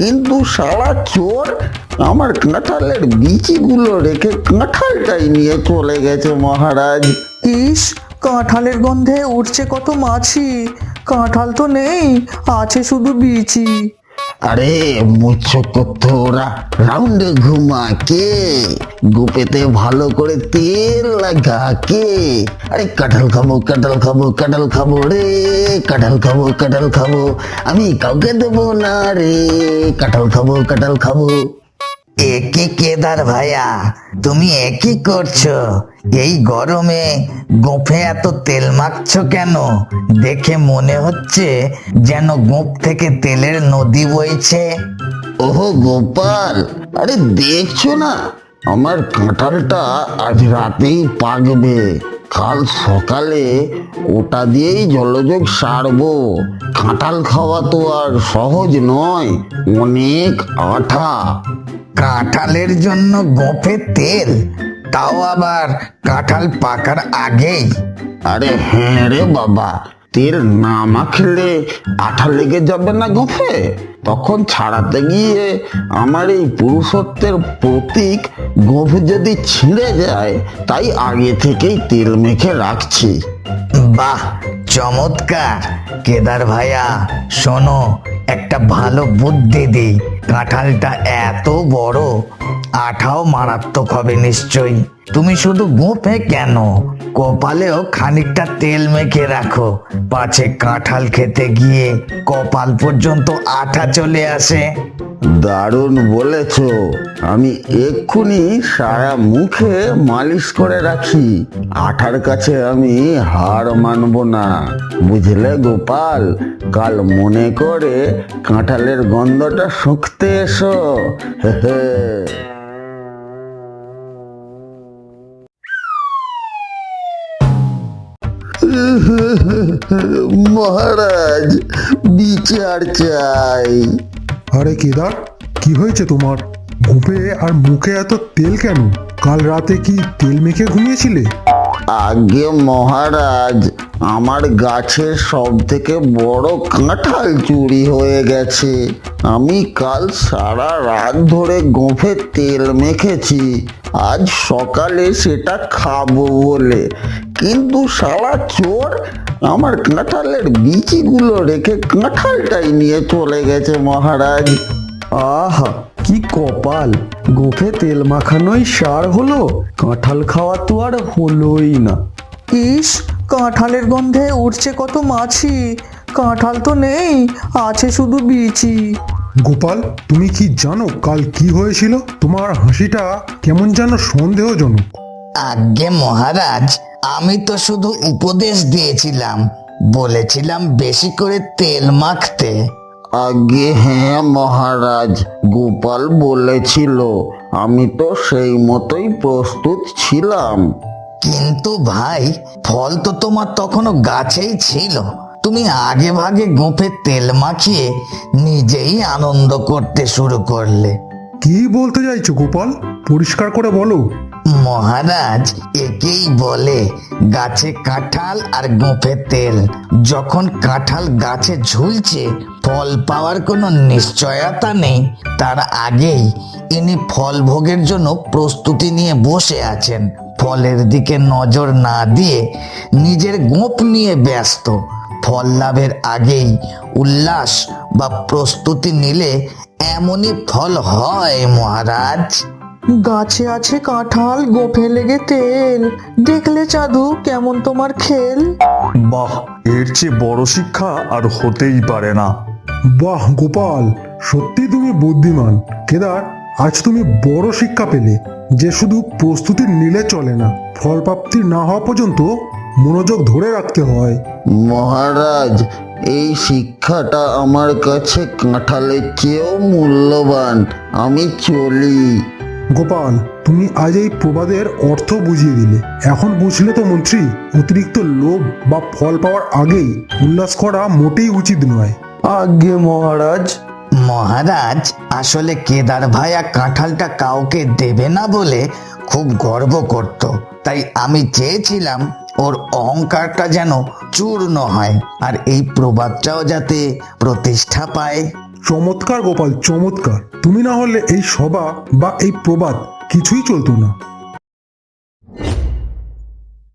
কিন্তু শালা চোর আমার কাঁঠালের বিচিগুলো রেখে কাঁঠালটাই নিয়ে চলে গেছে মহারাজ। ইস, কাঁঠালের গন্ধে উঠছে কত মাছি। কাঁঠাল তো নেই, আছে শুধু বিচি। আরে মুচ্ছ করতে ওরা রাউন্ডে ঘুমা কে? গুপেতে ভালো করে তেল লাগা। কে? আরে, কাঁঠাল খাব কাঁঠাল খাব কাঁঠাল খাব রে। কাঁঠাল খাব কাঁঠাল খাব। আমি কাউকে দেবো না রে। কাঁঠাল খাব কাঁঠাল খাব। একে কেদার ভাইয়া, তুমি একই করছ। এই গরমে গোফে এত তেল মাখছো কেন? দেখে মনে হচ্ছে যেন গোপ থেকে তেলের নদী বইছে। ওহো গোপাল, আরে দেখছ না, আমার কাঁঠালটা আজ রাতেই পাকবে। কাল সকালে ওটা দিয়েই জলযোগ সারবো। কাঁঠাল খাওয়া তো আর সহজ নয়, অনেক আঠা। কাঁঠালের জন্য গোফে তেল, তাও আবার কাঁঠাল পাকার আগেই। আরে হ্যাঁ রে বাবা, তেল না মাখলে আঠা লেগে যাবে না গোফে? তখন ছাড়াতে গিয়ে আমার এই পুরুষত্বের প্রতীক গোফ যদি ছিঁড়ে যায়, তাই আগে থেকেই তেল মেখে রাখছি। বাহ, চমৎকার। কেদার ভাইয়া, শোনো, একটা ভালো বুদ্ধি দিই। কাঁঠালটা এত বড়, আঠাও মারাত্মক হবে নিশ্চয়ই। তুমি শুধু গোপে কেন? কপালেও খানিকটা তেল মেখে রাখো। পাছে কাঁঠাল খেতে গিয়ে কপাল পর্যন্ত আঠা চলে আসে। দারুণ বলেছ। আমি এক্ষুনি সারা মুখে মালিশ করে রাখি। আঠার কাছে আমি হার মানব না। বুঝলে গোপাল? কাল মনে করে কাঁঠালের গন্ধটা শুঁকতে এসো। হে। মহারাজ বিচার চাই। আরে কেদার কি হয়েছে তোমার? ঘুপে আর মুখে এত তেল কেন? কাল রাতে কি তেল মেখে ঘুমিয়েছিলে? আগে মহারাজ আমার গাছের সব থেকে বড় কাঁঠাল চুরি হয়ে গেছে। আমি কাল সারা রাত ধরে গোফে তেল মেখেছি। আজ সকালে সেটা খাব বলে। কিন্তু সারা চোর আমার কাঁঠালের বিচিগুলো রেখে কাঁঠালটাই নিয়ে চলে গেছে মহারাজ। আহা কি কপাল! গোফে তেল মাখানোই সার হলো? কাঁঠাল খাওয়া তো আর হলোই না। ইস কাঁঠালের গন্ধে উঠছে কত মাছি। কাঁঠাল তো নেই আছে শুধু বিচি। গোপাল তুমি কি জানো কাল কি হয়েছিল? তোমার হাসিটা কেমন যেন সন্দেহজনক। আজ্ঞে মহারাজ আমি তো শুধু উপদেশ দিয়েছিলাম। বলেছিলাম বেশি করে তেল মাখতে। আগে হ্যাঁ মহারাজ গোপাল বলেছিল। আমি তো সেই মতোই প্রস্তুত ছিলাম। কিন্তু ভাই ফল তো তোমার তখনও গাছেই ছিল। তুমি আগে ভাগে গোঁফে তেল মাখিয়ে নিজেই আনন্দ করতে শুরু করলে। কি বলতে চাইছো গোপাল? পরিষ্কার করে বলো। মহারাজ একেই বলে গাছে কাঁঠাল আর গোঁফে তেল। যখন কাঁঠাল গাছে ঝুলছে ফল পাওয়ার কোনো নিশ্চয়তা নেই। তার আগেই ইনি ফল ভোগের জন্য প্রস্তুতি নিয়ে বসে আছেন। ফলের দিকে নজর না দিয়ে নিজের গোপ নিয়ে ব্যস্ত। ফল লাভের আগেই উল্লাস বা প্রস্তুতি নিলে এমনই ফল হয় মহারাজ। গাছে আছে কাঁঠাল গোফে লেগে তেল। দেখলে চাঁদু কেমন তোমার খেল? বাহ এর চেয়ে বড় শিক্ষা আর হতেই পারে না। বাহ গোপাল সত্যি তুমি বুদ্ধিমান। কেদার আজ তুমি বড় শিক্ষা পেলে। যে শুধু প্রস্তুতি নিলে চলে না ফল প্রাপ্তি না হওয়া পর্যন্ত মনোযোগ ধরে রাখতে হয়। মহারাজ এই শিক্ষাটা আমার কাছে কাঁঠালের চেয়েও মূল্যবান। আমি চলি। গোপাল তুমি আজ এই প্রবাদের অর্থ বুঝিয়ে দিলে। এখন বুঝলে তো মন্ত্রী অতিরিক্ত লোভ বা ফল পাওয়ার আগেই উল্লাস করা মোটেই উচিত নয়। আজ্ঞে মহারাজ। মহারাজ আসলে কেদার ভাইয়া কাঁঠালটা কাউকে দেবে না বলে খুব গর্ব করত। তাই আমি চেয়েছিলাম ওর অহংকারটা যেন চূর্ণ হয় আর এই প্রবাদটাও যাতে প্রতিষ্ঠা পায়। চমৎকার গোপাল, চমৎকার। তুমি না হলে এই সভা বা এই প্রবাদ কিছুই চলতো না।